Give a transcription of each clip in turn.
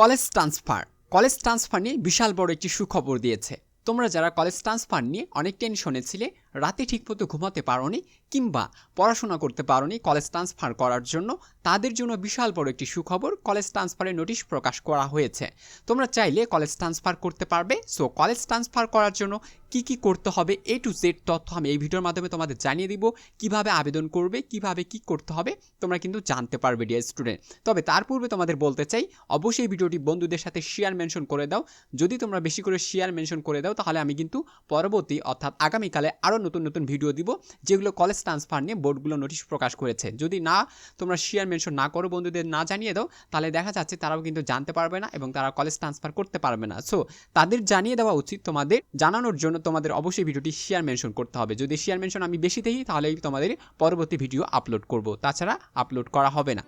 College transfer. College transfer নিয়ে বিশাল বড় একটি সুখবর দিয়েছে। তোমরা যারা কলেজ ট্রান্সফার নিয়ে অনেক টেনশনে ছিলে রাতে ঠিকমতো ঘুমাতে পারোনি কিংবা পড়াশোনা করতে পারোনি কলেজ ট্রান্সফার করার জন্য। তাদের জন্য বিশাল বড় একটি সুখবর কলেজ ট্রান্সফারের নোটিশ প্রকাশ করা হয়েছে। তোমরা চাইলে কলেজ ট্রান্সফার করতে পারবে। সো কলেজ ট্রান্সফার করার জন্য কি কি করতে হবে এ টু জেড তথ্য আমি এই ভিডিওর মাধ্যমে তোমাদের জানিয়ে দিব। কীভাবে আবেদন করবে, কীভাবে কি করতে হবে, তোমরা কিন্তু জানতে পারবে ডিয়ার স্টুডেন্ট তবে তার পূর্বে তোমাদের বলতে চাই, অবশ্যই ভিডিওটি বন্ধুদের সাথে শেয়ার মেনশন করে দাও। যদি তোমরা বেশি করে শেয়ার মেনশন করে দাও, তাহলে আমি কিন্তু পরবর্তী, অর্থাৎ আগামীকালে আরও নতুন নতুন ভিডিও দিব, যেগুলো কলেজ ট্রান্সফার নিয়ে বোর্ডগুলো নোটিশ প্রকাশ করেছে। যদি না, তোমরা শেয়ার মেনশন না করো বন্ধুদের, না জানিয়ে দাও, তাহলে দেখা যাচ্ছে তারাও কিন্তু জানতে পারবে না এবং তারা কলেজ ট্রান্সফার করতে পারবে না। সো তাদের জানিয়ে দেওয়া উচিত তোমাদের, জানানোর জন্য তোমাদের অবশ্যই ভিডিওটি শেয়ার মেনশন করতে হবে। যদি শেয়ার মেনশন আমি বেশি দেখি তাহলে তোমাদের পরবর্তী ভিডিও আপলোড করব। তাছাড়া আপলোড করা হবে না।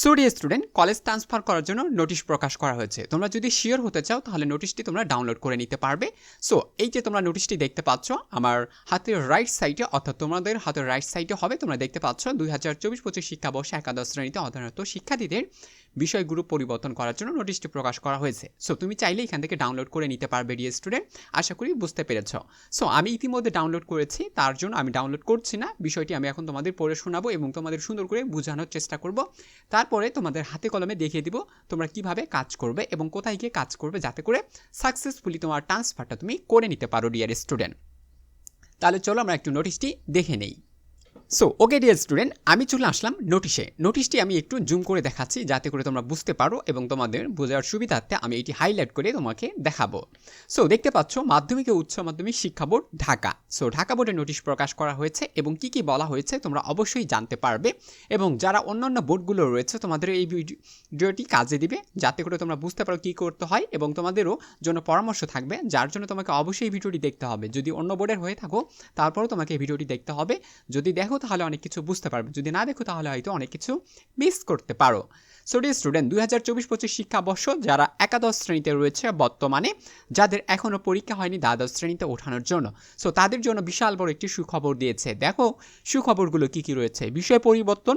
সুডি স্টুডেন্ট, কলেজ ট্রান্সফার করার জন্য নোটিশ প্রকাশ করা হয়েছে। তোমরা যদি শিওর হতে চাও, তাহলে নোটিশটি তোমরা ডাউনলোড করে নিতে পারবে। সো এই যে তোমরা নোটিশটি দেখতে পাচ্ছ, আমার হাতের রাইট সাইডে অর্থাৎ তোমাদের হাতের রাইট সাইডে হবে, তোমরা দেখতে পাচ্ছ, দুই হাজার চব্বিশ পঁচিশ শিক্ষাবর্ষে একাদশ শ্রেণীতে অধ্যয়নরত শিক্ষার্থীদের বিষয়গুলো পরিবর্তন করার জন্য নোটিশটি প্রকাশ করা হয়েছে। সো তুমি চাইলে এখান থেকে ডাউনলোড করে নিতে পারবে ডিএ স্টুডেন্ট আশা করি বুঝতে পেরেছ। সো আমি ইতিমধ্যে ডাউনলোড করেছি, তার জন্য আমি ডাউনলোড করছি না। বিষয়টি আমি এখন তোমাদের পড়ে শোনাবো এবং তোমাদের সুন্দর করে বোঝানোর চেষ্টা করব। তারপরে তোমাদের হাতে কলমে দেখিয়ে দিব তোমরা কীভাবে কাজ করবে এবং কোথায় গিয়ে কাজ করবে যাতে করে সাকসেসফুলি তোমার ট্রান্সফারটা তুমি করে নিতে পারো ডিয়ার স্টুডেন্ট তাহলে চলো আমরা একটু নোটিশটি দেখে নেই। সো ওকে ডিয়ার স্টুডেন্ট আমি চলে আসলাম নোটিশে নোটিশটি আমি একটু জুম করে দেখাচ্ছি যাতে করে তোমরা বুঝতে পারো এবং তোমাদের বোঝার সুবিধার্থে আমি এটি হাইলাইট করে তোমাকে দেখাবো। সো দেখতে পাচ্ছ মাধ্যমিক ও উচ্চ মাধ্যমিক শিক্ষা বোর্ড ঢাকা। সো ঢাকা বোর্ডে নোটিশ প্রকাশ করা হয়েছে এবং কি কি বলা হয়েছে তোমরা অবশ্যই জানতে পারবে এবং যারা অন্যান্য বোর্ডগুলো রয়েছে তোমাদের এই ভিডিওটি কাজে দিবে যাতে করে তোমরা বুঝতে পারো কী করতে হয় এবং তোমাদেরও জন্য পরামর্শ থাকবে, যার জন্য তোমাকে অবশ্যই ভিডিওটি দেখতে হবে। যদি অন্য বোর্ডের হয়ে থাকো, তারপরও তোমাকে এই ভিডিওটি দেখতে হবে। যদি দেখো তাহলে অনেক কিছু বুঝতে পারবে। যদি না দেখো, তাহলে হয়তো অনেক কিছু মিস করতে পারো। সো ডিয়ার স্টুডেন্ট দুই হাজার চব্বিশ পঁচিশ শিক্ষাবর্ষ যারা একাদশ শ্রেণীতে রয়েছে বর্তমানে, যাদের এখনও পরীক্ষা হয়নি দ্বাদশ শ্রেণীতে ওঠানোর জন্য। সো তাদের জন্য বিশাল বড় একটি সুখবর দিয়েছে। দেখো, সুখবরগুলো কী কী রয়েছে? বিষয় পরিবর্তন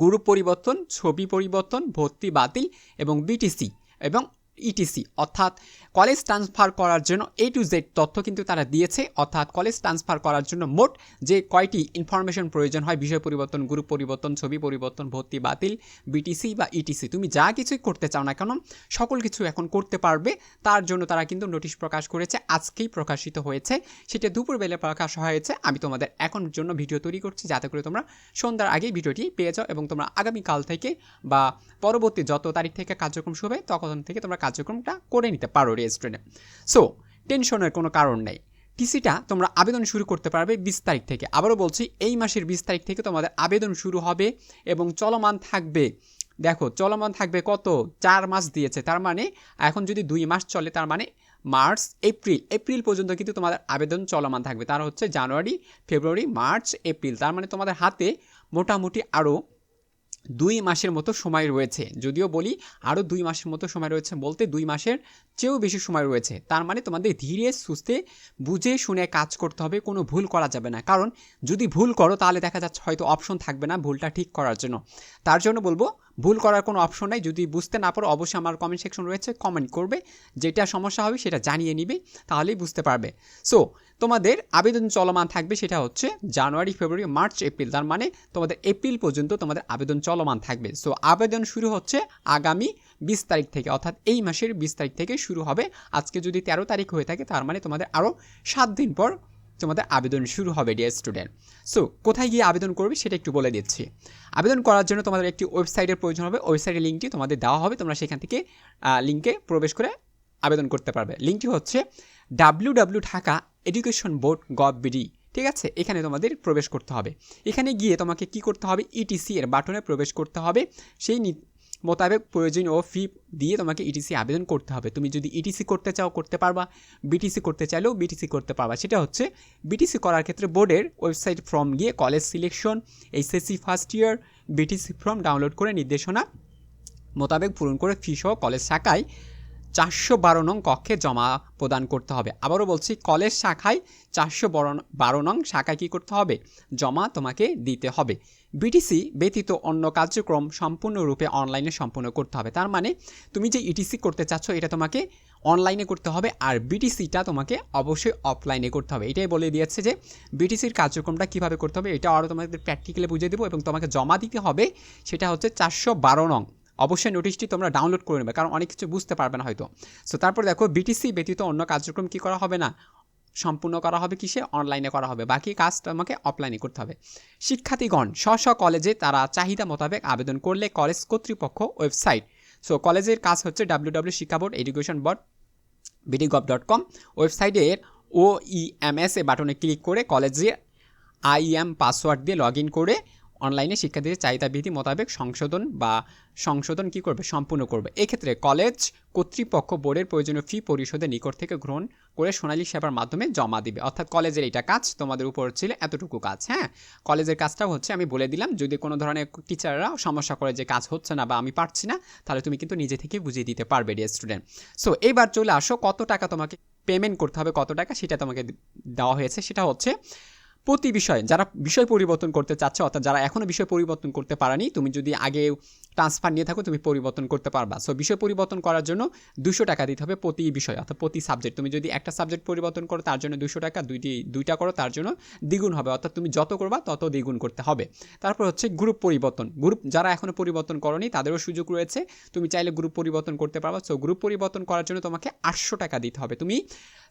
গ্রুপ পরিবর্তন, ছবি পরিবর্তন, ভর্তি বাতিল এবং বিটিসি এবং ইটিসি অর্থাৎ কলেজ ট্রান্সফার করার জন্য এ টু জেড তথ্য কিন্তু তারা দিয়েছে, অর্থাৎ কলেজ ট্রান্সফার করার জন্য মোট যে কয়টি ইনফরমেশন প্রয়োজন হয়, বিষয় পরিবর্তন গ্রুপ পরিবর্তন, ছবি পরিবর্তন, ভর্তি, বাতিল বিটিসি বা ইটিসি তুমি যা কিছুই করতে চাও না কেন, সকল কিছু এখন করতে পারবে, তার জন্য তারা কিন্তু নোটিশ প্রকাশ করেছে, আজকেই প্রকাশিত হয়েছে, সেটা দুপুরবেলা প্রকাশ হয়েছে, আমি তোমাদের এখন জন্য ভিডিও তৈরি করছি, যাতে করে তোমরা সন্ধ্যার আগেই ভিডিওটি পেয়ে যাও এবং তোমরা আগামীকাল থেকে বা পরবর্তী যত তারিখ থেকে কার্যক্রম শুরু হবে তখন থেকে তোমরা কার্যক্রমটা করে নিতে পারো রেজিস্ট্রেন্টে সো টেনশনের কোনো কারণ নেই। টিসিটা তোমরা আবেদন শুরু করতে পারবে বিশ তারিখ থেকে। আবারও বলছি, এই মাসের বিশ তারিখ থেকে তোমাদের আবেদন শুরু হবে এবং চলমান থাকবে। দেখো, চলমান থাকবে কত? চার মাস দিয়েছে। তার মানে এখন যদি দুই মাস চলে, তার মানে মার্চ, এপ্রিল। এপ্রিল পর্যন্ত কিন্তু তোমাদের আবেদন চলমান থাকবে। তার হচ্ছে জানুয়ারি, ফেব্রুয়ারি, মার্চ, এপ্রিল। তার মানে তোমাদের হাতে মোটামুটি আরও দুই মাসের মতো সময় রয়েছে। যদিও বলি আরও দুই মাসের মতো সময় রয়েছে বলতে দুই মাসের চেয়েও বেশি সময় রয়েছে। তার মানে তোমাদের ধীরে সুস্থে বুঝে শুনে কাজ করতে হবে, কোনো ভুল করা যাবে না। কারণ যদি ভুল করো, তাহলে দেখা যাচ্ছে হয়তো অপশন থাকবে না ভুলটা ঠিক করার জন্য। তার জন্য বলব, ভুল করার কোনো অপশন নেই। যদি বুঝতে না পারো, অবশ্যই আমার কমেন্ট সেকশন রয়েছে কমেন্ট করবে। যেটা সমস্যা হবে, সেটা জানিয়ে নিবে, তাহলেই বুঝতে পারবে। সো তোমাদের আবেদন চলমান থাকবে সেটা হচ্ছে জানুয়ারি, ফেব্রুয়ারি, মার্চ, এপ্রিল। তার মানে তোমাদের এপ্রিল পর্যন্ত তোমাদের আবেদন চলমান থাকবে। সো আবেদন শুরু হচ্ছে আগামী বিশ তারিখ থেকে, অর্থাৎ এই মাসের বিশ তারিখ থেকে শুরু হবে। আজকে যদি তেরো তারিখ হয়ে থাকে, তার মানে তোমাদের আরও সাত দিন পর তোমাদের আবেদন শুরু হবে ডিয়ার স্টুডেন্ট সো কোথায় গিয়ে আবেদন করবে সেটা একটু বলে দিচ্ছি। আবেদন করার জন্য তোমাদের একটি ওয়েবসাইটের প্রয়োজন হবে। ওয়েবসাইটের লিঙ্কটি তোমাদের দেওয়া হবে। তোমরা সেখান থেকে লিঙ্কে প্রবেশ করে আবেদন করতে পারবে। লিঙ্কটি হচ্ছে W W Dhaka education board gov B D আছে? এখানে তোমাদের প্রবেশ করতে হবে। এখানে গিয়ে তোমাকে কি করতে হবে? ইটিসি এর বাটনে প্রবেশ করতে হবে। সেই মোতাবেক প্রয়োজনীয় ফি দিয়ে তোমাকে ইটিসি আবেদন করতে হবে। তুমি যদি ইটিসি করতে চাও, করতে পারবা। বিটিসি করতে চাইলেও বিটিসি করতে পারবা। সেটা হচ্ছে বিটিসি করার ক্ষেত্রে বোর্ডের ওয়েবসাইট ফর্ম গিয়ে college selection HSC first year BTC form download করে নির্দেশনা মোতাবেক পূরণ করে ফি সহ কলেজ শাখায় চারশো বারো নং কক্ষে জমা প্রদান করতে হবে। আবারও বলছি কলেজ শাখায় চারশো বারো নং শাখায় কী করতে হবে? জমা তোমাকে দিতে হবে। বিটিসি ব্যতীত অন্য কার্যক্রম সম্পূর্ণরূপে অনলাইনে সম্পূর্ণ করতে হবে। তার মানে তুমি যে ইটিসি করতে চাচ্ছ, এটা তোমাকে অনলাইনে করতে হবে আর বিটিসিটা তোমাকে অবশ্যই অফলাইনে করতে হবে। এটাই বলে দিয়েছে যে বিটিসির কার্যক্রমটা কীভাবে করতে হবে, এটা আরও তোমাদের প্র্যাকটিক্যালি বুঝিয়ে দেবো এবং তোমাকে জমা দিতে হবে, সেটা হচ্ছে চারশো বারো নং। অবশ্যই নোটিশটি তোমরা ডাউনলোড করে নেবে, কারণ অনেক কিছু বুঝতে পারবে না হয়তো। সো তারপর দেখো বিটিসি ব্যতীত অন্য কার্যক্রম কী করা হবে না? সম্পূর্ণ করা হবে কিসে? অনলাইনে করা হবে। বাকি কাজ তোমাকে অফলাইনে করতে হবে। শিক্ষার্থীগণ স্ব স্ব কলেজে তারা চাহিদা মোতাবেক আবেদন করলে কলেজ কর্তৃপক্ষ ওয়েবসাইট সো কলেজের কাজ হচ্ছে ডাব্লিউ ডাব্লিউ শিক্ষা board education board BD gov dot com ওয়েবসাইটের ও এ বাটনে ক্লিক করে কলেজে আইএম পাসওয়ার্ড দিয়ে লগ ইন করে অনলাইনে শিক্ষার্থীদের চাহিদা বিধি মোতাবেক সংশোধন বা সংশোধন কি করবে? সম্পূর্ণ করবে। এক্ষেত্রে কলেজ কর্তৃপক্ষ বোর্ডের প্রয়োজনীয় ফি পরিশোধের নিকট থেকে গ্রহণ করে সোনালী সেবার মাধ্যমে জমা দিবে। অর্থাৎ কলেজের এটা কাজ, তোমাদের উপর ছিল এতটুকু কাজ হ্যাঁ? কলেজের কাজটাও হচ্ছে, আমি বলে দিলাম, যদি কোনো ধরনের টিচাররা সমস্যা করে যে কাজ হচ্ছে না বা আমি পারছি না, তাহলে তুমি কিন্তু নিজে থেকে বুঝিয়ে দিতে পারবে ডিয়ার স্টুডেন্ট সো এইবার চলে আসো, কত টাকা তোমাকে পেমেন্ট করতে হবে, কত টাকা সেটা তোমাকে দেওয়া হয়েছে, সেটা হচ্ছে প্রতি বিষয়ে, যারা বিষয় পরিবর্তন করতে চাচ্ছে, অর্থাৎ যারা এখনও বিষয় পরিবর্তন করতে পারেনি, তুমি যদি আগে ট্রান্সফার নিয়ে থাকো, তুমি পরিবর্তন করতে পারবা। সো বিষয় পরিবর্তন করার জন্য দুশো টাকা দিতে হবে প্রতি বিষয়, অর্থাৎ প্রতি সাবজেক্ট তুমি যদি একটা সাবজেক্ট পরিবর্তন করো, তার জন্য দুশো টাকা, দুইটি, দুইটা করো, তার জন্য দ্বিগুণ হবে। অর্থাৎ তুমি যত করবা, তত দ্বিগুণ করতে হবে। তারপর হচ্ছে গ্রুপ পরিবর্তন। গ্রুপ যারা এখনও পরিবর্তন করনি, তাদেরও সুযোগ রয়েছে। তুমি চাইলে গ্রুপ পরিবর্তন করতে পারবা। সো গ্রুপ পরিবর্তন করার জন্য তোমাকে আটশো টাকা দিতে হবে। তুমি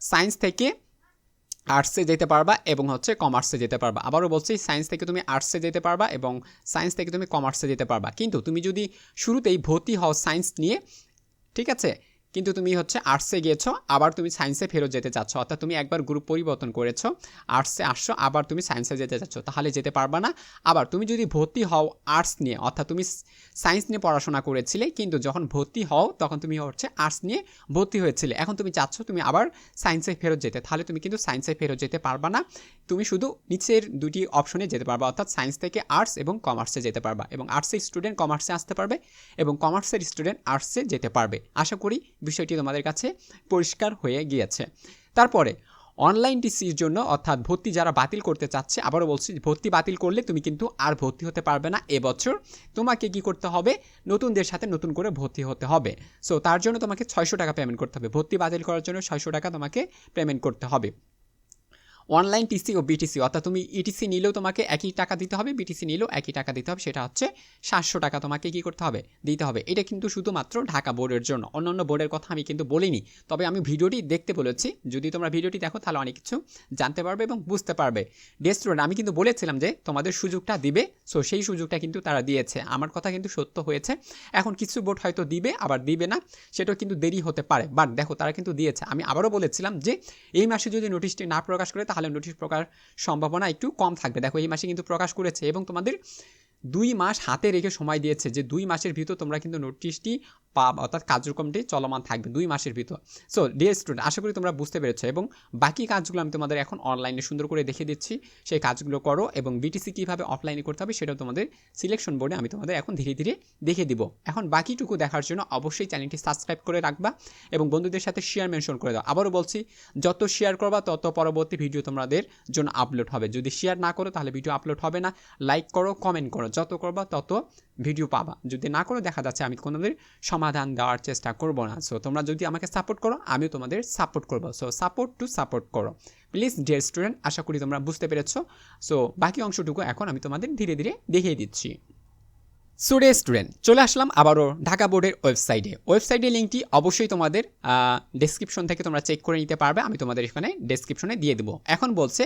সায়েন্স থেকে আর্টসে যেতে পারবা এবং হচ্ছে কমার্সে যেতে পারবা। আবারও বলছি সায়েন্স থেকে তুমি আর্টসে যেতে পারবা এবং সায়েন্স থেকে তুমি কমার্সে যেতে পারবা। কিন্তু তুমি যদি শুরুতেই ভর্তি হও সায়েন্স নিয়ে, ঠিক আছে? কিন্তু তুমি হচ্ছে আর্টসে গিয়েছো, আবার তুমি সায়েন্সে ফেরত যেতে চাচ্ছ। অর্থাৎ তুমি একবার গ্রুপ পরিবর্তন করেছ আর্টসে আসছো, আবার তুমি সায়েন্সে যেতে চাচ্ছ। তাহলে যেতে পারবা না। আবার তুমি যদি ভর্তি হও আর্টস নিয়ে, অর্থাৎ তুমি সায়েন্স নিয়ে পড়াশোনা করেছিলে, কিন্তু যখন ভর্তি হও, তখন তুমি হচ্ছে আর্টস নিয়ে ভর্তি হয়েছিলে। এখন তুমি চাচ্ছ তুমি আবার সায়েন্সে ফেরত যেতে। তাহলে তুমি কিন্তু সায়েন্সে ফেরত যেতে পারবা না। তুমি শুধু নিচের দুটি অপশনে যেতে পারবা, অর্থাৎ সায়েন্স থেকে আর্টস এবং কমার্সে যেতে পারবা। এবং আর্টসের স্টুডেন্ট কমার্সে আসতে পারবে এবং কমার্সের স্টুডেন্ট আর্টসে যেতে পারবে। আশা করি বিষয়টি তোমাদের কাছে পরিষ্কার হয়ে গিয়েছে। তারপরে অনলাইন টিসির জন্য, অর্থাৎ ভর্তি যারা বাতিল করতে চাচ্ছে, আবারও বলছি, ভর্তি বাতিল করলে তুমি কিন্তু আর ভর্তি হতে পারবে না এবছর। তোমাকে কি করতে হবে? নতুনদের সাথে নতুন করে ভর্তি হতে হবে। সো তার জন্য তোমাকে ছয়শো টাকা পেমেন্ট করতে হবে। ভর্তি বাতিল করার জন্য ছয়শো টাকা তোমাকে পেমেন্ট করতে হবে। অনলাইন টিসি ও বিটিসি অর্থাৎ তুমি ইটিসি নিলেও তোমাকে একই টাকা দিতে হবে বিটিসি নিলেও একই টাকা দিতে হবে, সেটা হচ্ছে সাতশো টাকা তোমাকে কী করতে হবে, দিতে হবে। এটা কিন্তু শুধুমাত্র ঢাকা বোর্ডের জন্য, অন্যান্য বোর্ডের কথা আমি কিন্তু বলিনি। তবে আমি ভিডিওটি দেখতে বলেছি, যদি তোমরা ভিডিওটি দেখো তাহলে অনেক কিছু জানতে পারবে এবং বুঝতে পারবে। ডে স্টুডেন্ট আমি কিন্তু বলেছিলাম যে তোমাদের সুযোগটা দিবে সো সেই সুযোগটা কিন্তু তারা দিয়েছে। আমার কথা কিন্তু সত্য হয়েছে। এখন কিছু বোর্ড হয়তো দিবে, আবার দিবে না, সেটাও কিন্তু দেরি হতে পারে। বাট দেখো, তারা কিন্তু দিয়েছে। আমি আবারও বলেছিলাম যে এই মাসে যদি নোটিশটি না প্রকাশ করে তাহলে নোটিশ প্রকার সম্ভাবনা একটু কম থাকবে। দেখো এই মাসে কিন্তু প্রকাশ করেছে এবং তোমাদের দুই মাস হাতে রেখে সময় দিয়েছে যে দুই মাসের ভিতর তোমরা কিন্তু নোটিশটি পাব, অর্থাৎ কার্যক্রমটি চলমান থাকবে দুই মাসের ভিতর। সো ডিয়ার স্টুডেন্ট আশা করি তোমরা বুঝতে পেরেছ এবং বাকি কাজগুলো আমি তোমাদের এখন অনলাইনে সুন্দর করে দেখে দিচ্ছি। সেই কাজগুলো করো এবং বিটিসি কীভাবে অফলাইনে করতে হবে সেটাও তোমাদের সিলেকশন বোর্ডে আমি তোমাদের এখন ধীরে ধীরে দেখে দিব। এখন বাকিটুকু দেখার জন্য অবশ্যই চ্যানেলটি সাবস্ক্রাইব করে রাখবা এবং বন্ধুদের সাথে শেয়ার মেনশন করে দাও। আবারও বলছি, যত শেয়ার করবা তত পরবর্তী ভিডিও তোমাদের জন্য আপলোড হবে। যদি শেয়ার না করো তাহলে ভিডিও আপলোড হবে না। লাইক করো কমেন্ট করো। যত করবা তত ভিডিও পাবা। যদি না করো, দেখা যাচ্ছে আমি কোনোদের সমাধান দেওয়ার চেষ্টা করব না। সো তোমরা যদি আমাকে সাপোর্ট করো, আমিও তোমাদের সাপোর্ট করব। সো সাপোর্ট টু সাপোর্ট করো। প্লিজ ডিয়ার স্টুডেন্ট আশা করি তোমরা বুঝতে পেরেছ। সো বাকি অংশটুকু এখন আমি তোমাদের ধীরে ধীরে দেখিয়ে দিচ্ছি। সুডে স্টুডেন্ট চলে আসলাম আবারও ঢাকা বোর্ডের ওয়েবসাইটে। ওয়েবসাইটের লিঙ্কটি অবশ্যই তোমাদের ডেসক্রিপশন থেকে তোমরা চেক করে নিতে পারবে, আমি তোমাদের এখানে ডেসক্রিপশনে দিয়ে দেবো। এখন বলছে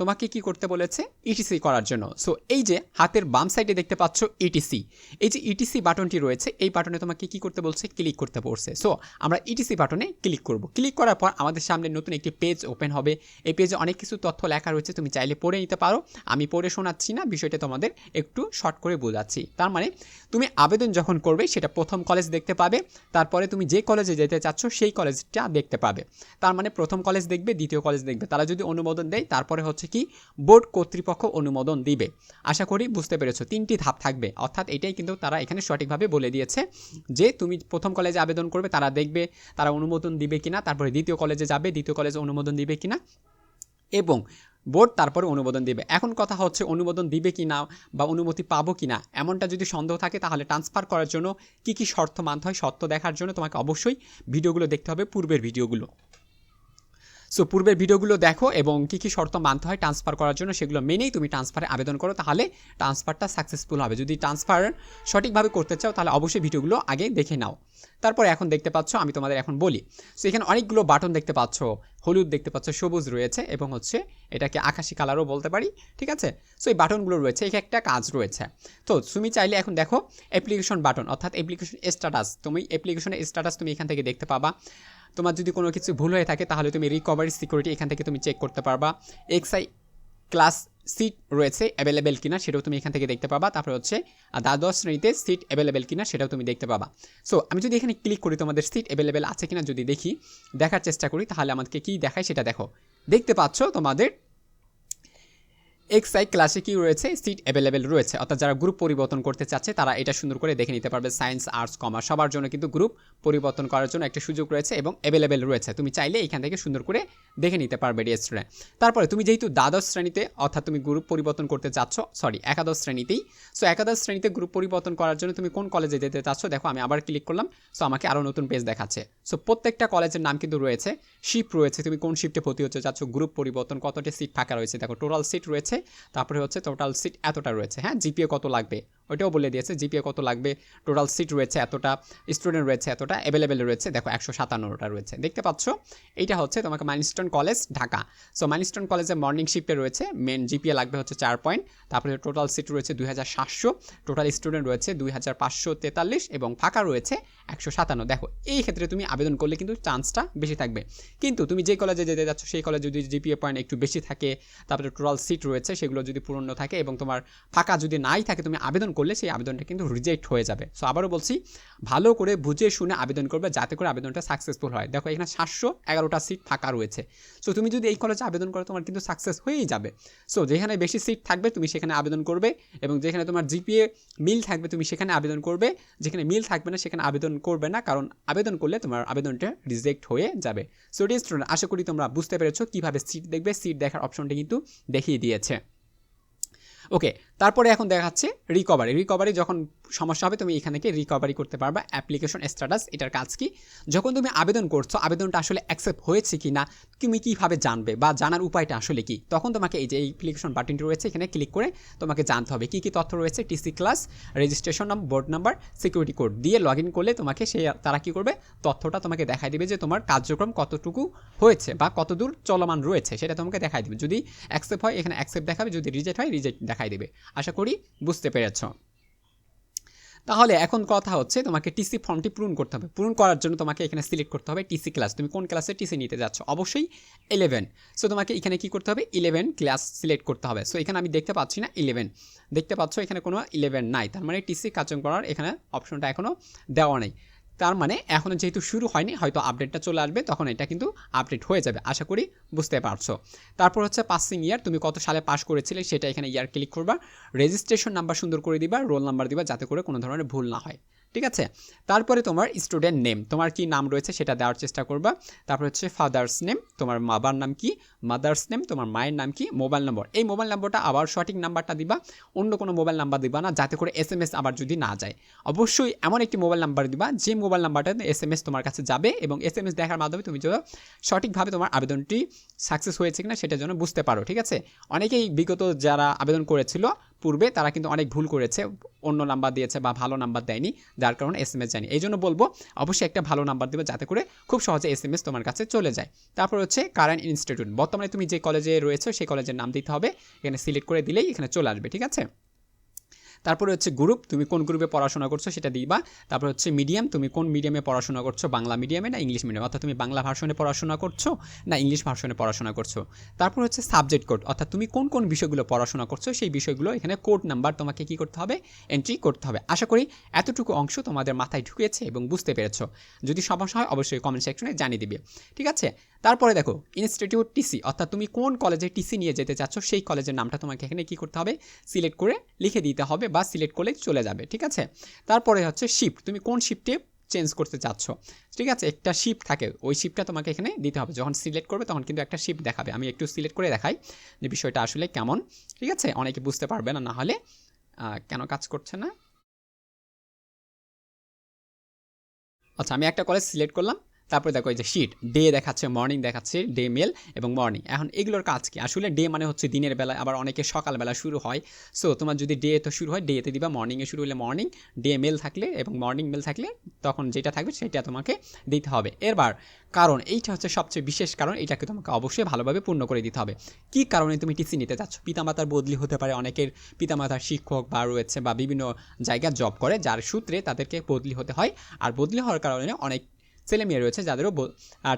তোমাকে কি করতে বলেছে? ইটিসি করার জন্য। সো এই যে হাতের বাম সাইডে দেখতে পাচ্ছ ইটিসি এই যে ইটিসি বাটনটি রয়েছে, এই বাটনে তোমাকে কি করতে বলছে? ক্লিক করতে বলছে। সো আমরা ইটিসি বাটনে ক্লিক করব। ক্লিক করার পর আমাদের সামনে নতুন একটি পেজ ওপেন হবে। এই পেজে অনেক কিছু তথ্য লেখা রয়েছে, তুমি চাইলে পড়ে নিতে পারো। আমি পড়ে শোনাচ্ছি না, বিষয়টা তোমাদের একটু শর্ট করে বোঝাচ্ছি। তার মানে তুমি আবেদন যখন করবে, সেটা প্রথম কলেজ দেখতে পাবে, তারপরে তুমি যে কলেজে যেতে চাচ্ছ, সেই কলেজটা দেখতে পাবে। তার মানে প্রথম কলেজ দেখবে, দ্বিতীয় কলেজ দেখবে। তারা যদি অনুমোদন দেয়, তারপরে হচ্ছে কি, বোর্ড কর্তৃপক্ষ অনুমোদন দিবে। আশা করি বুঝতে পেরেছ, তিনটি ধাপ থাকবে। অর্থাৎ এটাই কিন্তু তারা এখানে সঠিকভাবে বলে দিয়েছে যে, তুমি প্রথম কলেজে আবেদন করবে, তারা দেখবে, তারা অনুমোদন দিবে কিনা, তারপরে দ্বিতীয় কলেজে যাবে, দ্বিতীয় কলেজে অনুমোদন দিবে কিনা। এবং বোর্ড তারপরে অনুমোদন দেবে। এখন কথা হচ্ছে অনুমোদন দিবে কি না বা অনুমতি পাবো কি না, এমনটা যদি সন্দেহ থাকে তাহলে ট্রান্সফার করার জন্য কি কি শর্ত মানতে হয় শর্ত দেখার জন্য তোমাকে অবশ্যই ভিডিওগুলো দেখতে হবে, পূর্বের ভিডিওগুলো। সো পূর্বের ভিডিওগুলো দেখো এবং কী কী শর্ত মানতে হয় ট্রান্সফার করার জন্য সেগুলো মেনেই তুমি ট্রান্সফারে আবেদন করো, তাহলে ট্রান্সফারটা সাকসেসফুল হবে। যদি ট্রান্সফার সঠিকভাবে করতে চাও, তাহলে অবশ্যই ভিডিওগুলো আগে দেখে নাও। তারপরে এখন দেখতে পাচ্ছ, আমি তোমাদের এখন বলি। সো এখানে অনেকগুলো বাটন দেখতে পাচ্ছ। হলুদ দেখতে পাচ্ছ, সবুজ রয়েছে এবং হচ্ছে এটাকে আকাশি কালারও বলতে পারি, ঠিক আছে? সো এই বাটনগুলো রয়েছে, এক একটা কাজ রয়েছে। তো, তুমি চাইলে এখন দেখো অ্যাপ্লিকেশন বাটন অর্থাৎ অ্যাপ্লিকেশন স্ট্যাটাস তুমি অ্যাপ্লিকেশনের স্ট্যাটাস তুমি এখান থেকে দেখতে পাবা। তোমার যদি কোনো কিছু ভুল হয়ে থাকে, তাহলে তুমি রিকভারি সিকিউরিটি এখান থেকে তুমি চেক করতে পারবা। এক্সআই ক্লাস সিট রয়েছে অ্যাভেলেবেল কিনা সেটাও তুমি এখান থেকে দেখতে পাবা। তারপরে হচ্ছে দ্বাদশ শ্রেণীতে সিট অ্যাভেলেবেল কিনা সেটাও তুমি দেখতে পাবা। সো আমি যদি এখানে ক্লিক করি তোমাদের সিট অ্যাভেলেবেল আছে কিনা যদি দেখি, দেখার চেষ্টা করি, তাহলে আমাকে কী দেখায় সেটা দেখো। দেখতে পাচ্ছ তোমাদের এক্সআই ক্লাসে কি রয়েছে সিট অ্যাভেলেবেল রয়েছে। অর্থাৎ যারা গ্রুপ পরিবর্তন করতে চাচ্ছে, তারা এটা সুন্দর করে দেখে নিতে পারবে। সায়েন্স আর্টস কমার্স সবার জন্য কিন্তু গ্রুপ পরিবর্তন করার জন্য একটা সুযোগ রয়েছে এবং অ্যাভেলেবেল রয়েছে। তুমি চাইলে এখান থেকে সুন্দর করে দেখে নিতে পারবে ডিএস স্টুডেন্ট তারপরে তুমি যেহেতু দ্বাদশ শ্রেণীতে, অর্থাৎ তুমি গ্রুপ পরিবর্তন করতে চাচ্ছ সরি একাদশ শ্রেণীতেই। সো একাদশ শ্রেণীতে গ্রুপ পরিবর্তন করার জন্য তুমি কোন কলেজে যেতে চাচ্ছ? দেখো, আমি আবার ক্লিক করলাম। সো আমাকে আরও নতুন পেজ দেখাচ্ছে। সো প্রত্যেকটা কলেজের নাম কিন্তু রয়েছে। শিফট রয়েছে। তুমি কোন শিফটে ভর্তি হতে চাচ্ছ? গ্রুপ পরিবর্তন। কতটা সিট ফাঁকা রয়েছে? দেখো টোটাল সিট রয়েছে তারপরে হচ্ছে টোটাল সিট এতটা রয়েছে। হ্যাঁ জিপিএ কত লাগবে? ওইটাও বলে দিয়েছে, জিপিএ কত লাগবে টোটাল সিট রয়েছে এতটা স্টুডেন্ট রয়েছে এতটা অ্যাভেলেবেল রয়েছে, দেখো একশো সাতান্নটা রয়েছে, দেখতে পাচ্ছ? এইটা হচ্ছে তোমাকে Milestone College Dhaka. So Milestone কলেজে মর্নিং শিফটে রয়েছে মেন জিপিএ লাগবে হচ্ছে চার পয়েন্ট তারপরে টোটাল সিট রয়েছে দুই হাজার সাতশো টোটাল স্টুডেন্ট রয়েছে দুই হাজার পাঁচশো তেতাল্লিশ এবং ফাঁকা রয়েছে একশো সাতান্ন। দেখো, এই ক্ষেত্রে তুমি আবেদন করলে কিন্তু চান্সটা বেশি থাকবে। কিন্তু তুমি যে কলেজে যেতে যাচ্ছ, সেই কলেজে যদি জিপিএ পয়েন্ট একটু বেশি থাকে, তারপরে টোটাল সিট রয়েছে, সেগুলো যদি পূরণ থাকে এবং তোমার ফাঁকা যদি নাই থাকে, তুমি আবেদন করলে সেই আবেদনটা কিন্তু রিজেক্ট হয়ে যাবে। সো আবারও বলছি, ভালো করে বুঝে শুনে আবেদন করবে, যাতে করে আবেদনটা সাকসেসফুল হয়। দেখো, এখানে সাতশো এগারোটা সিট ফাঁকা রয়েছে। সো তুমি যদি এই কলেজে আবেদন করো, তোমার কিন্তু সাকসেস হয়েই যাবে। সো যেখানে বেশি সিট থাকবে, তুমি সেখানে আবেদন করবে এবং যেখানে তোমার জিপিএ মিল থাকবে, তুমি সেখানে আবেদন করবে। যেখানে মিল থাকবে না, সেখানে আবেদন করবে না, কারণ আবেদন করলে তোমার আবেদনটা রিজেক্ট হয়ে যাবে। সো স্টুডেন্ট আশা করি তোমরা বুঝতে পেরেছ কীভাবে সিট দেখবে। সিট দেখার অপশনটা কিন্তু দেখিয়ে দিয়েছে। ওকে তারপরে এখন দেখাচ্ছে রিকভারি রিকভারি যখন সমস্যা হবে, তুমি এখান থেকে রিকভারি করতে পারবা। অ্যাপ্লিকেশন স্ট্যাটাস এটার কাজ কি? যখন তুমি আবেদন করছ, আবেদনটা আসলে অ্যাকসেপ্ট হয়েছে কি না তুমি কীভাবে জানবে বা জানার উপায়টা আসলে কি? তখন তোমাকে এই যে অ্যাপ্লিকেশন বাটনটি রয়েছে, এখানে ক্লিক করে তোমাকে জানতে হবে কী কী তথ্য রয়েছে TC class registration number board number security code দিয়ে লগ ইন করলে তোমাকে সে, তারা কী করবে? তথ্যটা তোমাকে দেখাই দিবে যে তোমার কার্যক্রম কতটুকু হয়েছে বা কতদূর চলমান রয়েছে, সেটা তোমাকে দেখাই দিবে। যদি অ্যাকসেপ্ট হয়, এখানে অ্যাকসেপ্ট দেখাবে, যদি রিজেক্ট হয় রিজেক্ট দেখাই দেবে। আশা করি বুঝতে পেরেছ। তাহলে এখন কথা হচ্ছে তোমাকে টিসি ফর্মটি পূরণ করতে হবে। পূরণ করার জন্য তোমাকে এখানে সিলেক্ট করতে হবে টিসি ক্লাস তুমি কোন ক্লাসে টিসি নিতে যাচ্ছ? অবশ্যই ইলেভেন সো তোমাকে এখানে কি করতে হবে? ইলেভেন ক্লাস সিলেক্ট করতে হবে। সো এখানে আমি দেখতে পাচ্ছি না ইলেভেন দেখতে পাচ্ছ এখানে কোনো ইলেভেন নাই। তার মানে টিসি কার্যক্রম করার এখানে অপশনটা এখনও দেওয়া নেই। তার মানে এখনও যেহেতু শুরু হয়নি, হয়তো আপডেটটা চলে আসবে, তখন এটা কিন্তু আপডেট হয়ে যাবে, আশা করি বুঝতে পারছ। তারপর হচ্ছে পাসিং ইয়ার তুমি কত সালে পাস করেছিলে সেটা এখানে ইয়ার ক্লিক করবা রেজিস্ট্রেশন নাম্বার সুন্দর করে দিবা রোল নাম্বার দিবা, যাতে করে কোনো ধরনের ভুল না হয়। ঠিক আছে? তারপরে তোমার স্টুডেন্ট নেম তোমার কি নাম রয়েছে সেটা দেওয়ার চেষ্টা করবা। তারপর হচ্ছে ফাদার্স নেম তোমার বাবার নাম কি? মাদার্স নেম তোমার মায়ের নাম কি? মোবাইল নম্বর এই মোবাইল নম্বরটা আবার সঠিক নাম্বারটা দিবা, অন্য কোনো মোবাইল নাম্বার দিবা না, যাতে করে এস এম এস আবার যদি না যায়। অবশ্যই এমন একটি মোবাইল নাম্বার দিবা, যে মোবাইল নাম্বারটাতে এস এম এস তোমার কাছে যাবে এবং এস এম এস দেখার মাধ্যমে তুমি যদি সঠিকভাবে তোমার আবেদনটি সাকসেস হয়েছে কিনা সেটা যেন বুঝতে পারো, ঠিক আছে? অনেকেই বিগত যারা আবেদন করেছিল পূর্বে তারা কিন্তু অনেক ভুল করেছে, অন্য নাম্বার দিয়েছে বা ভালো নাম্বার দেয়নি, যার কারণে এস এম এস জানি এই জন্য বলব, অবশ্যই একটা ভালো নাম্বার দেবে যাতে করে খুব সহজে এস এম এস তোমার কাছে চলে যায়। তারপর হচ্ছে কারেন্ট ইনস্টিটিউট বর্তমানে তুমি যে কলেজে রয়েছে, সেই কলেজের নাম দিতে হবে। এখানে সিলেক্ট করে দিলেই এখানে চলে আসবে, ঠিক আছে? তারপরে হচ্ছে গ্রুপ তুমি কোন গ্রুপে পড়াশোনা করছ সেটা দিবা। তারপর হচ্ছে মিডিয়াম তুমি কোন মিডিয়ামে পড়াশোনা করছ? বাংলা মিডিয়ামে না ইংলিশ মিডিয়ামে অর্থাৎ তুমি বাংলা ভার্সনে পড়াশোনা করছ না ইংলিশ ভার্সনে পড়াশোনা করছ? তারপর হচ্ছে সাবজেক্ট কোড অর্থাৎ তুমি কোন কোন বিষয়গুলো পড়াশোনা করছ সেই বিষয়গুলো এখানে কোড নাম্বার তোমাকে কি করতে হবে? এন্ট্রি করতে হবে। আশা করি এতটুকু অংশ তোমাদের মাথায় ঢুকেছে এবং বুঝতে পেরেছ। যদি সমস্যা হয় অবশ্যই কমেন্ট সেকশনে জানিয়ে দিবে। ঠিক আছে? তারপরে দেখো ইনস্টিটিউট টিসি অর্থাৎ তুমি কোন কলেজে টিসি নিয়ে যেতে চাচ্ছ সেই কলেজের নামটা তোমাকে এখানে কি করতে হবে? সিলেক্ট করে লিখে দিতে হবে বা সিলেক্ট করলে চলে যাবে, ঠিক আছে? তারপরে হচ্ছে শিফট তুমি কোন শিফটে চেঞ্জ করতে চাচ্ছ? ঠিক আছে? একটা শিপ থাকে, ওই শিপটা তোমাকে এখানে দিতে হবে। যখন সিলেক্ট করবে তখন কিন্তু একটা শিপ দেখাবে। আমি একটু সিলেক্ট করে দেখাই যে বিষয়টা আসলে কেমন, ঠিক আছে? অনেকে বুঝতে পারবে না না হলে কেন কাজ করছে না? আচ্ছা আমি একটা কলেজ সিলেক্ট করলাম। তারপরে দেখো এই যে শিট ডে দেখাচ্ছে মর্নিং দেখাচ্ছে ডে মেল এবং মর্নিং এখন এগুলোর কাজ কি? আসলে ডে মানে হচ্ছে দিনের বেলা, আবার অনেকে সকালবেলা শুরু হয়। সো তোমার যদি ডে তো শুরু হয় ডেতে দিবা মর্নিংয়ে শুরু হলে মর্নিং ডে মেল থাকলে এবং মর্নিং মেল থাকলে তখন যেটা থাকবে সেটা তোমাকে দিতে হবে। এরবার কারণ, এইটা হচ্ছে সবচেয়ে বিশেষ কারণ, এটাকে তোমাকে অবশ্যই ভালোভাবে পূর্ণ করে দিতে হবে। কি কারণে তুমি টিসি নিতে চাচ্ছ? পিতামাতার বদলি হতে পারে, অনেকের পিতামাতার শিক্ষক বা রয়েছে বা বিভিন্ন জায়গায় জব করে, যার সূত্রে তাদেরকে বদলি হতে হয়। আর বদলি হওয়ার কারণে অনেক ছেলে মেয়ে রয়েছে যাদেরও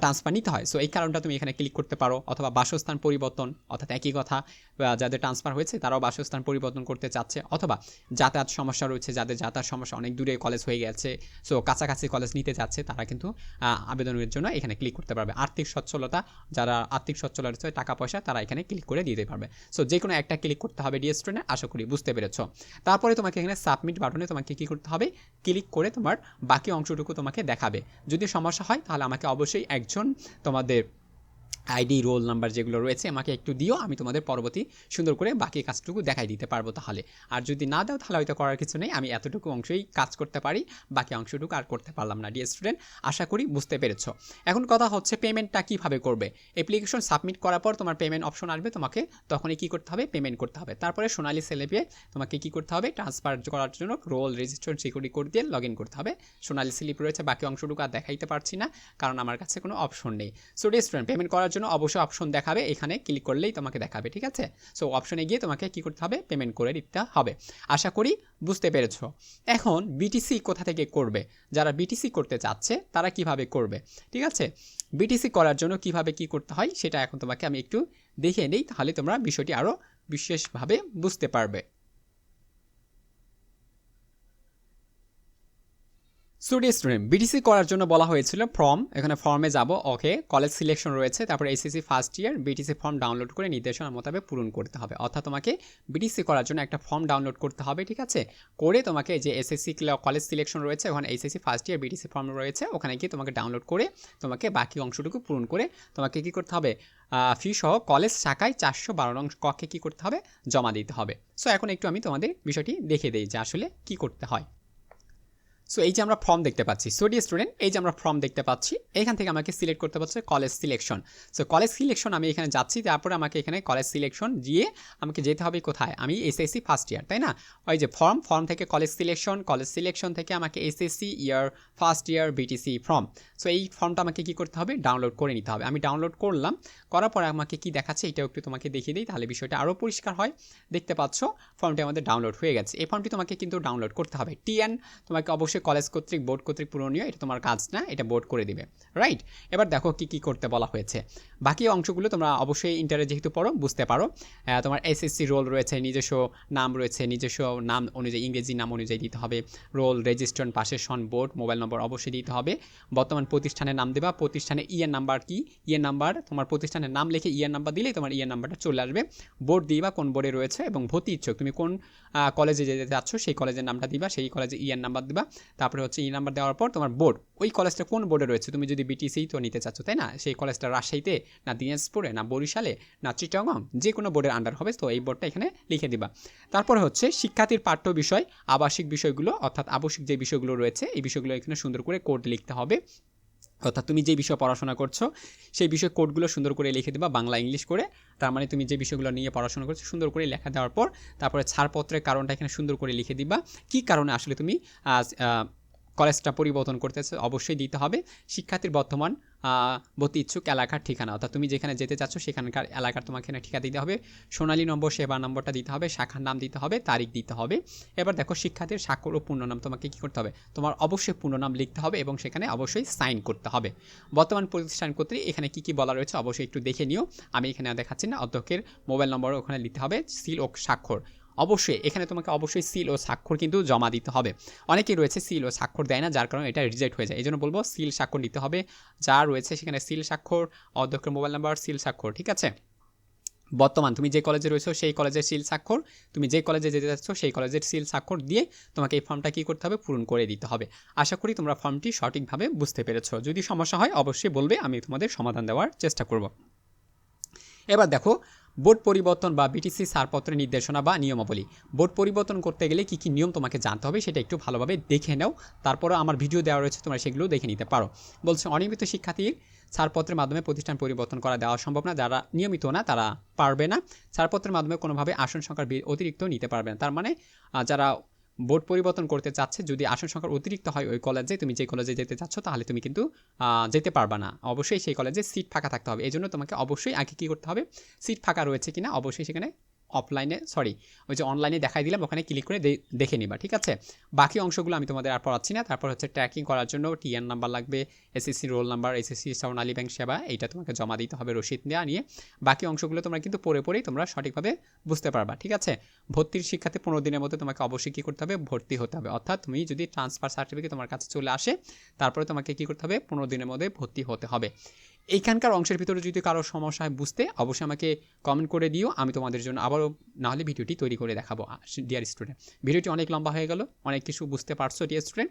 ট্রান্সফার নিতে হয়। সো এই কারণটা তুমি এখানে ক্লিক করতে পারো অথবা বাসস্থান পরিবর্তন, অর্থাৎ একই কথা যাদের ট্রান্সফার হয়েছে তারাও বাসস্থান পরিবর্তন করতে চাচ্ছে, অথবা যাতায়াত সমস্যা রয়েছে, যাদের যাতায়াত সমস্যা অনেক দূরে কলেজ হয়ে গেছে সো কাছাকাছি কলেজ নিতে চাচ্ছে, তারা কিন্তু আবেদনের জন্য এখানে ক্লিক করতে পারবে। আর্থিক সচ্ছলতা, যারা আর্থিক সচ্ছলতা রয়েছে, টাকা পয়সা তারা এখানে ক্লিক করে দিতে পারবে। সো যে কোনো একটা ক্লিক করতে হবে ডিএস স্টুডেন্ট আশা করি বুঝতে পেরেছ। তারপরে তোমাকে এখানে সাবমিট বাটনে তোমাকে কী করতে হবে? ক্লিক করে তোমার বাকি অংশটুকু তোমাকে দেখাবে। যদি সমস্যা হয় তাহলে আমাকে অবশ্যই একজন তোমাদের আইডি রোল নাম্বার যেগুলো রয়েছে, আমাকে একটু দিও, আমি তোমাদের পরবর্তী সুন্দর করে বাকি কাজটুকু দেখাই দিতে পারব তাহলে। আর যদি না দাও, তাহলে হয়তো করার কিছু নেই, আমি এতটুকু অংশই কাজ করতে পারি, বাকি অংশটুকু আর করতে পারলাম না ডিয়ার স্টুডেন্ট আশা করি বুঝতে পেরেছ। এখন কথা হচ্ছে পেমেন্টটা কীভাবে করবে? অ্যাপ্লিকেশন সাবমিট করার পর তোমার পেমেন্ট অপশন আসবে, তোমাকে তখনই কী করতে হবে? পেমেন্ট করতে হবে। তারপরে সোনালি সেলেপে তোমাকে কী করতে হবে? ট্রান্সফার করার জন্য রোল রেজিস্টার সিকিউরিটি কোড দিয়ে লগ ইন করতে হবে। সোনালি স্লিপ রয়েছে, বাকি অংশটুকু আর দেখাইতে পারছি না, কারণ আমার কাছে কোনো অপশন নেই। সো রেস্টুরেন্ট পেমেন্ট করার জন্য অবশ্যই অপশন দেখাবে। এখানে ক্লিক করলেই তোমাকে দেখাবে, ঠিক আছে? সো অপশনে গিয়ে তোমাকে কী করতে হবে? পেমেন্ট করে দিতে হবে। আশা করি বুঝতে পেরেছ। এখন বিটিসি কোথা থেকে করবে? যারা বিটিসি করতে চাচ্ছে, তারা কীভাবে করবে? ঠিক আছে? বিটিসি করার জন্য কীভাবে কি করতে হয়, সেটা এখন তোমাকে আমি একটু দেখে নিই, তাহলে তোমরা বিষয়টি আরও বিশেষভাবে বুঝতে পারবে। স্টুডেন্ট স্টুডেন্ট বিটিসি করার জন্য বলা হয়েছিল ফর্ম এখানে ফর্মে যাব ওকে কলেজ সিলেকশন রয়েছে, তারপর SSC first year BTC form download করে নির্দেশনা মোতাবেক পূরণ করতে হবে। অর্থাৎ তোমাকে বিটিসি করার জন্য একটা ফর্ম ডাউনলোড করতে হবে, ঠিক আছে? করে তোমাকে যে এসএসসি কলেজ সিলেকশন রয়েছে, ওখানে SSC first year BTC form রয়েছে, ওখানে গিয়ে তোমাকে ডাউনলোড করে তোমাকে বাকি অংশটুকু পূরণ করে তোমাকে কী করতে হবে? ফি সহ কলেজ শাখায় চারশো বারো নং কক্ষে কী করতে হবে? জমা দিতে হবে। সো এখন একটু আমি তোমাদের বিষয়টি দেখে দিই যে আসলে কী করতে হয়। সো এই যে আমরা ফর্ম দেখতে পাচ্ছি। সো ডি স্টুডেন্ট এই যে আমরা ফর্ম দেখতে পাচ্ছি, এখান থেকে আমাকে সিলেক্ট করতে পারছে college selection so college selection আমি এখানে যাচ্ছি, তারপরে আমাকে এখানে কলেজ সিলেকশন দিয়ে আমাকে যেতে হবে কোথায়? আমি এসএসসি ফার্স্ট ইয়ার তাই না? ওই যে ফর্ম ফর্ম থেকে কলেজ সিলেকশন কলেজ সিলেকশন থেকে আমাকে SSC year first year BTC form so এই ফর্মটা আমাকে কী করতে হবে? ডাউনলোড করে নিতে হবে। আমি ডাউনলোড করলাম, করার পরে আমাকে কি দেখাচ্ছে, এটাও একটু তোমাকে দেখিয়ে দিই, তাহলে বিষয়টা আরও পরিষ্কার হয়। দেখতে পাচ্ছ ফর্মটি আমাদের ডাউনলোড হয়ে গেছে। এই ফর্মটি তোমাকে কিন্তু ডাউনলোড করতে হবে। টিএন তোমাকে অবশ্যই কলেজ কর্তৃক, বোর্ড কর্তৃক পূরণীয়, এটা তোমার কাজ না, এটা বোর্ড করে দিবে। রাইট এবার দেখো কি কি করতে বলা হয়েছে। বাকি অংশগুলো তোমরা অবশ্যই ইন্টারে যেহেতু পড়ো, বুঝতে পারো। তোমার এসএসসি রোল রয়েছে, নিজস্ব নাম রয়েছে, নিজস্ব নাম অনুযায়ী, ইংরেজি নাম অনুযায়ী দিতে হবে। রোল রেজিস্ট্রেশন পাশের সন বোর্ড মোবাইল নম্বর অবশ্যই দিতে হবে। বর্তমান প্রতিষ্ঠানের নাম দেবা প্রতিষ্ঠানের ইয়ের নাম্বার কি? ইয়ের নাম্বার তোমার প্রতিষ্ঠানের নাম লিখে ইয়ের নাম্বার দিলেই তোমার ইয়ের নাম্বারটা চলে আসবে। বোর্ড দিবা, কোন বোর্ডে রয়েছে এবং ভর্তি ইচ্ছুক। তুমি কোন কলেজে যেতে যাচ্ছ, সেই কলেজের নামটা দিবা, সেই কলেজে ইয়ের নাম্বার দিবা। তারপরে হচ্ছে ই নাম্বার দেওয়ার পর তোমার বোর্ড ওই কলেজটা কোন বোর্ডে রয়েছে? তুমি যদি বিটিসি তো নিতে চাচ্ছ, তাই না? সেই কলেজটা রাজশাহীতে না দিনাজপুরে, না বরিশালে, না চিটাগং, যে কোনো বোর্ডের আন্ডার হবে, তো এই বোর্ডটা এখানে লিখে দিবা। তারপরে হচ্ছে শিক্ষার্থীর পাঠ্য বিষয়, আবাসিক বিষয়গুলো, অর্থাৎ আবশ্যিক যে বিষয়গুলো রয়েছে, এই বিষয়গুলো এখানে সুন্দর করে কোড লিখতে হবে। অর্থাৎ তুমি যে বিষয়ে পড়াশোনা করছ, সেই বিষয় কোডগুলো সুন্দর করে লিখে দেবা বাংলা, ইংলিশ করে। তার মানে তুমি যে বিষয়গুলো নিয়ে পড়াশোনা করছ, সুন্দর করে লেখা দেওয়ার পর, তারপরে ছাড়পত্রের কারণটা এখানে সুন্দর করে লিখে দিবা। কী কারণে আসলে তুমি কলেজটা পরিবর্তন করতেছে, অবশ্যই দিতে হবে। শিক্ষার্থীর বর্তমান ভর্তি ইচ্ছুক এলাকার ঠিকানা। অর্থাৎ তুমি যেখানে যেতে চাচ্ছ, সেখানকার এলাকার তোমাকে এখানে ঠিকা দিতে হবে। সোনালী নম্বর, সেবা নম্বরটা দিতে হবে, শাখার নাম দিতে হবে, তারিখ দিতে হবে। এবার দেখো, শিক্ষার্থীর স্বাক্ষর ও পূর্ণ নাম তোমাকে কী করতে হবে? তোমার অবশ্যই পূর্ণ নাম লিখতে হবে এবং সেখানে অবশ্যই সাইন করতে হবে। বর্তমান প্রতিষ্ঠান কর্তৃক এখানে কী কী বলা রয়েছে, অবশ্যই একটু দেখে নিও। আমি এখানে দেখাচ্ছি না। অধ্যক্ষের মোবাইল নম্বর ওখানে লিখতে হবে, সিল ও স্বাক্ষর। অবশ্যই, এখানে তোমাকে অবশ্যই সিল ও স্বাক্ষর কিন্তু জমা দিতে হবে। অনেকেই রয়েছে সিল ও স্বাক্ষর দেয় না, যার কারণে এটা রিজেক্ট হয়ে যায়। এই জন্য বলব সিল স্বাক্ষর নিতে হবে। যা রয়েছে সেখানে সিল স্বাক্ষর অধ্যক্ষের মোবাইল নাম্বার সিল স্বাক্ষর, ঠিক আছে? বর্তমান তুমি যে কলেজে রয়েছো, সেই কলেজের সিল স্বাক্ষর, তুমি যে কলেজে যেতে যাচ্ছ সেই কলেজের সিল স্বাক্ষর দিয়ে তোমাকে এই ফর্মটা কী করতে হবে? পূরণ করে দিতে হবে। আশা করি তোমরা ফর্মটি সঠিকভাবে বুঝতে পেরেছ। যদি সমস্যা হয়, অবশ্যই বলবে, আমি তোমাদের সমাধান দেওয়ার চেষ্টা করব। এবার দেখো বোর্ড পরিবর্তন বা বিটিসি ছাড়পত্রের নির্দেশনা বা নিয়মাবলী। বোর্ড পরিবর্তন করতে গেলে কি কি নিয়ম তোমাকে জানতে হবে সেটা একটু ভালোভাবে দেখে নাও। তারপরে আমার ভিডিও দেওয়া রয়েছে, তোমরা সেগুলো দেখে নিতে পারো। বলছে, অনিয়মিত শিক্ষার্থীর ছাড়পত্রের মাধ্যমে প্রতিষ্ঠান পরিবর্তন করা দেওয়া সম্ভব না। যারা নিয়মিত না, তারা পারবে না। ছাড়পত্রের মাধ্যমে কোনোভাবে আসন সংখ্যার অতিরিক্ত নিতে পারবে না। তার মানে যারা বোর্ড পরিবর্তন করতে চাচ্ছে। যদি আসন সংখ্যার অতিরিক্ত হয় ওই কলেজে তুমি যে কলেজে যেতে চাচ্ছ, তাহলে তুমি কিন্তু যেতে পারবা না। অবশ্যই সেই কলেজে সিট ফাঁকা থাকতে হবে। এই জন্য তোমাকে অবশ্যই আগে কী করতে হবে? সিট ফাঁকা রয়েছে কিনা, অবশ্যই সেখানে অফলাইনে সরি ওই যে অনলাইনে দেখাই দিলাম, ওখানে ক্লিক করে দেখে নিবা, ঠিক আছে? বাকি অংশগুলো আমি তোমাদের আর পড়াচ্ছি না, তারপর হচ্ছে ট্র্যাকিং করার জন্য টিএন নাম্বার লাগবে SSC roll number SSC Sonali bank সেবা, এইটা তোমাকে জমা দিতে হবে রসিদ নেওয়া নিয়ে। বাকি অংশগুলো তোমরা কিন্তু পড়ে পড়েই তোমরা সঠিকভাবে বুঝতে পারবা, ঠিক আছে? ভর্তির শিক্ষার্থী পনেরো দিনের মধ্যে তোমাকে অবশ্যই কী করতে হবে? ভর্তি হতে হবে। অর্থাৎ তুমি যদি ট্রান্সফার সার্টিফিকেট তোমার কাছে চলে আসে, তারপরে তোমাকে কী করতে হবে? পনেরো দিনের মধ্যে ভর্তি হতে হবে। এইখানকার অংশের ভিতরে যদি কারও সমস্যা হয় বুঝতে অবশ্যই আমাকে কমেন্ট করে দিও। আমি তোমাদের জন্য আবারও নাহলে ভিডিওটি তৈরি করে দেখাবো ডিয়ার স্টুডেন্ট ভিডিওটি অনেক লম্বা হয়ে গেল, অনেক কিছু বুঝতে পারছ ডিয়ার স্টুডেন্ট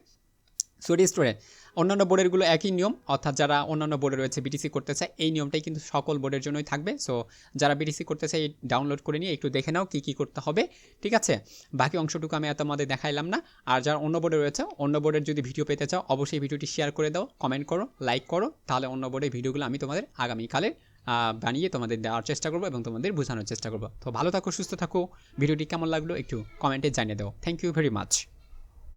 সো স্টুডেন্ট অন্যান্য বোর্ডেরগুলো একই নিয়ম, অর্থাৎ যারা অন্যান্য বোর্ডে রয়েছে বিটিসি করতে চায়, এই নিয়মটাই কিন্তু সকল বোর্ডের জন্যই থাকবে। সো যারা বিটিসি করতে চায় ডাউনলোড করে নিয়ে একটু দেখে নাও কী কী করতে হবে, ঠিক আছে? বাকি অংশটুকু আমি এত তোমাদের দেখাইলাম না। আর যারা অন্য বোর্ডে রয়েছে, অন্য বোর্ডের যদি ভিডিও পেতে চাও, অবশ্যই ভিডিওটি শেয়ার করে দাও কমেন্ট করো লাইক করো, তাহলে অন্য বোর্ডের ভিডিওগুলো আমি তোমাদের আগামীকালে বানিয়ে তোমাদের দেওয়ার চেষ্টা করব এবং তোমাদের বোঝানোর চেষ্টা করব। তো ভালো থাকো, সুস্থ থাকো। ভিডিওটি কেমন লাগল একটু কমেন্টে জানিয়ে দাও। Thank you very much